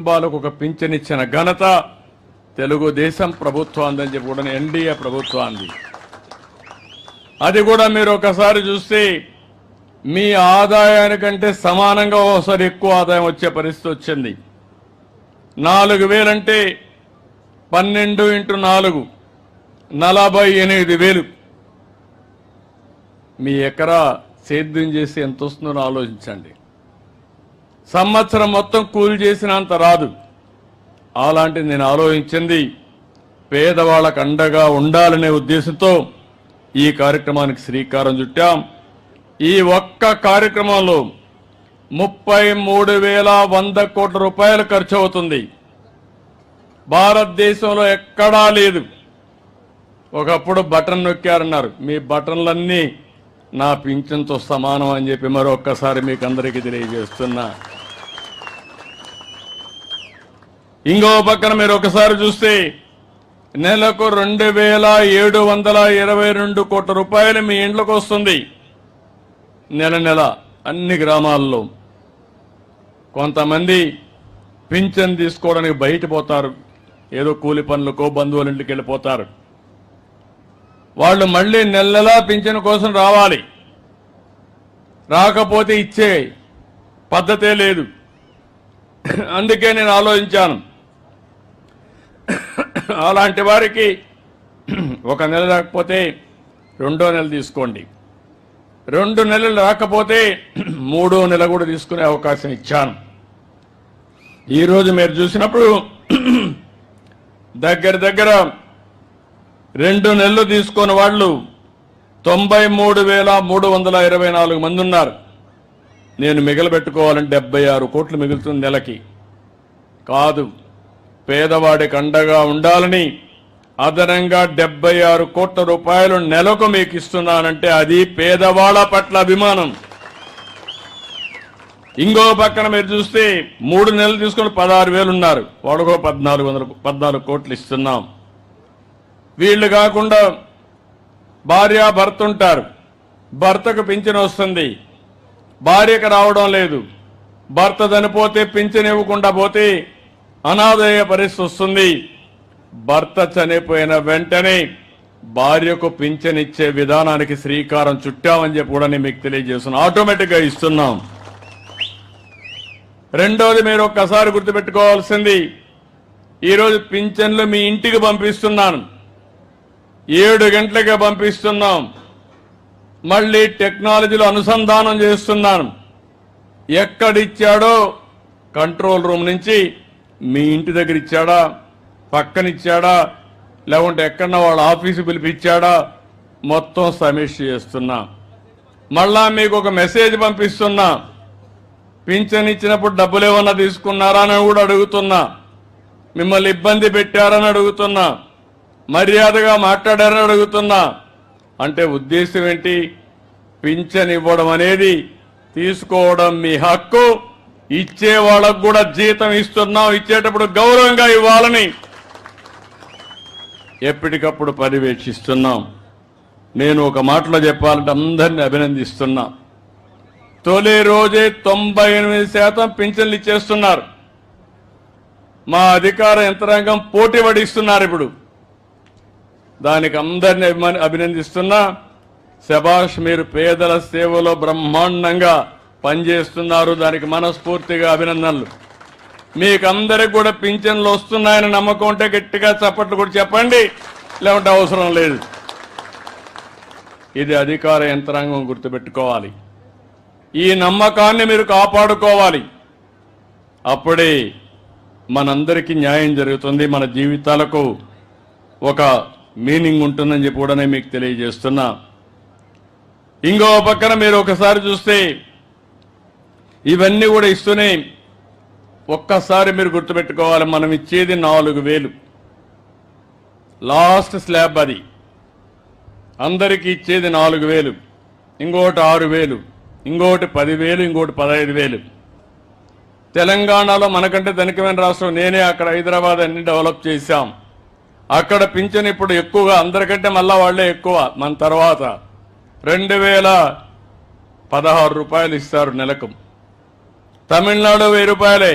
కుటుంబాలకు ఒక పింఛనిచ్చిన ఘనత తెలుగుదేశం ప్రభుత్వాందని చెప్పి కూడా ఎన్డీఏ ప్రభుత్వాన్ని అది కూడా మీరు ఒకసారి చూస్తే మీ ఆదాయానికంటే సమానంగా ఒకసారి ఎక్కువ ఆదాయం వచ్చే పరిస్థితి వచ్చింది. నాలుగు వేలంటే పన్నెండు ఇంటూ నాలుగు నలభై ఎనిమిది వేలు. మీ ఎకరా సేద్యం చేసి ఎంత వస్తుందో ఆలోచించండి. సంవత్సరం మొత్తం కూలి చేసినంత రాదు. అలాంటి నేను ఆలోచించింది. పేదవాళ్ళకు అండగా ఉండాలనే ఉద్దేశంతో ఈ కార్యక్రమానికి శ్రీకారం చుట్టాం. ఈ ఒక్క కార్యక్రమంలో ముప్పై మూడు వేల వంద కోట్ల రూపాయలు ఖర్చు అవుతుంది. భారతదేశంలో ఎక్కడా లేదు. ఒకప్పుడు బటన్ నొక్కారన్నారు. మీ బటన్లన్నీ నా పింఛన్తో సమానం అని చెప్పి మరొక్కసారి మీకు అందరికీ తెలియజేస్తున్నా. ఇంకో పక్కన మీరు ఒకసారి చూస్తే నెలకు రెండు వేల ఏడు వందల ఇరవై రెండు కోట్ల రూపాయలు మీ ఇంట్లోకి వస్తుంది. నెల నెల అన్ని గ్రామాల్లో కొంతమంది పింఛన్ తీసుకోవడానికి బయట పోతారు ఏదో కూలి పనులకో బంధువుల ఇంటికి వెళ్ళిపోతారు. వాళ్ళు మళ్ళీ నెల నెలా పింఛన్ కోసం రావాలి. రాకపోతే ఇచ్చే పద్ధతే లేదు. అందుకే నేను ఆలోచించాను. అలాంటి వారికి ఒక నెల రాకపోతే రెండో నెల తీసుకోండి. రెండు నెలలు రాకపోతే మూడో నెల కూడా తీసుకునే అవకాశం ఇచ్చాను. ఈరోజు మీరు చూసినప్పుడు దగ్గర దగ్గర రెండు నెలలు తీసుకున్న వాళ్ళు తొంభై మూడు వేల మూడు వందల ఇరవై నాలుగు మంది ఉన్నారు. నేను మిగలబెట్టుకోవాలంటే డెబ్బై ఆరు కోట్లు మిగులుతుంది నెలకి. కాదు. పేదవాడికి అండగా ఉండాలని అదనంగా డెబ్బై ఆరు కోట్ల రూపాయలు నెలకు మీకు ఇస్తున్నానంటే అది పేదవాళ్ళ పట్ల అభిమానం. ఇంకో పక్కన మీరు చూస్తే మూడు నెలలు తీసుకుని పదహారు వేలు ఉన్నారు. వాడుకో పద్నాలుగు వందల పద్నాలుగు కోట్లు ఇస్తున్నాం. వీళ్ళు కాకుండా భార్య భర్త ఉంటారు. భర్తకు పింఛన్ వస్తుంది. భార్యకు రావడం లేదు. భర్త చనిపోతే పింఛన్ ఇవ్వకుండా పోతే అనాదయ పరిస్థితి వస్తుంది. భర్త చనిపోయిన వెంటనే భార్యకు పింఛన్ ఇచ్చే విధానానికి శ్రీకారం చుట్టామని చెప్పి కూడా నేను మీకు తెలియజేస్తున్నాను ఆటోమేటిక్గా ఇస్తున్నాం. రెండోది మీరు ఒక్కసారి గుర్తుపెట్టుకోవాల్సింది. ఈరోజు పింఛన్లు మీ ఇంటికి పంపిస్తున్నాను. ఏడు గంటలకే పంపిస్తున్నాం. మళ్ళీ టెక్నాలజీలో అనుసంధానం చేస్తున్నాను. ఎక్కడిచ్చాడో కంట్రోల్ రూమ్ నుంచి మీ ఇంటి దగ్గర ఇచ్చాడా? పక్కనిచ్చాడా? లేకుంటే ఎక్కడన్నా వాళ్ళ ఆఫీసు పిలిపించాడా మొత్తం సమీక్ష చేస్తున్నా. మళ్ళా మీకు ఒక మెసేజ్ పంపిస్తున్నా. పింఛన్ ఇచ్చినప్పుడు డబ్బులు ఏమన్నా తీసుకున్నారా అని కూడా అడుగుతున్నా. మిమ్మల్ని ఇబ్బంది పెట్టారని అడుగుతున్నా. మర్యాదగా మాట్లాడారని అడుగుతున్నా. అంటే ఉద్దేశం ఏంటి? పింఛన్ ఇవ్వడం అనేది తీసుకోవడం మీ హక్కు. ఇచ్చే వాళ్ళకు కూడా జీతం ఇస్తున్నాం ఇచ్చేటప్పుడు గౌరవంగా ఇవ్వాలని ఎప్పటికప్పుడు పర్యవేక్షిస్తున్నాం. నేను ఒక మాటలో చెప్పాలంటే అందరిని అభినందిస్తున్నా. తొలి రోజే తొంభై ఎనిమిది శాతం పింఛన్లు ఇచ్చేస్తున్నారు. మా అధికార యంత్రాంగం పోటీ పడిస్తున్నారు ఇప్పుడు. దానికి అందరిని అభిమాని అభినందిస్తున్నా. శభాష్ మీరు పేదల సేవలో బ్రహ్మాండంగా పనిచేస్తున్నారు. దానికి మనస్ఫూర్తిగా అభినందనలు. మీకందరికి కూడా పింఛన్లు వస్తున్నాయని నమ్మకం ఉంటే గట్టిగా చప్పట్లు కూడా చెప్పండి. లేకుంటే అవసరం లేదు. ఇది అధికార యంత్రాంగం గుర్తుపెట్టుకోవాలి. ఈ నమ్మకాన్ని మీరు కాపాడుకోవాలి. అప్పుడే మనందరికీ న్యాయం జరుగుతుంది. మన జీవితాలకు ఒక మీనింగ్ ఉంటుందని చెప్పి కూడా మీకు తెలియజేస్తున్నా. ఇంకో పక్కన మీరు ఒకసారి చూస్తే ఇవన్నీ కూడా ఇస్తూనే ఒక్కసారి మీరు గుర్తుపెట్టుకోవాలి మనం ఇచ్చేది నాలుగు వేలు. లాస్ట్ స్లాబ్ అది. అందరికీ ఇచ్చేది నాలుగు వేలు. ఇంకోటి ఆరు వేలు. ఇంకోటి పదివేలు ఇంకోటి పదహైదు వేలు. తెలంగాణలో మనకంటే ధనికమైన రాష్ట్రం నేనే. అక్కడ హైదరాబాద్ అన్ని డెవలప్ చేశాం. అక్కడ పింఛన్ ఇప్పుడు ఎక్కువగా అందరికంటే మళ్ళా వాళ్ళే ఎక్కువ. మన తర్వాత రెండు వేల పదహారు రూపాయలు ఇస్తారు నెలకు. తమిళనాడు వెయ్యి రూపాయలే.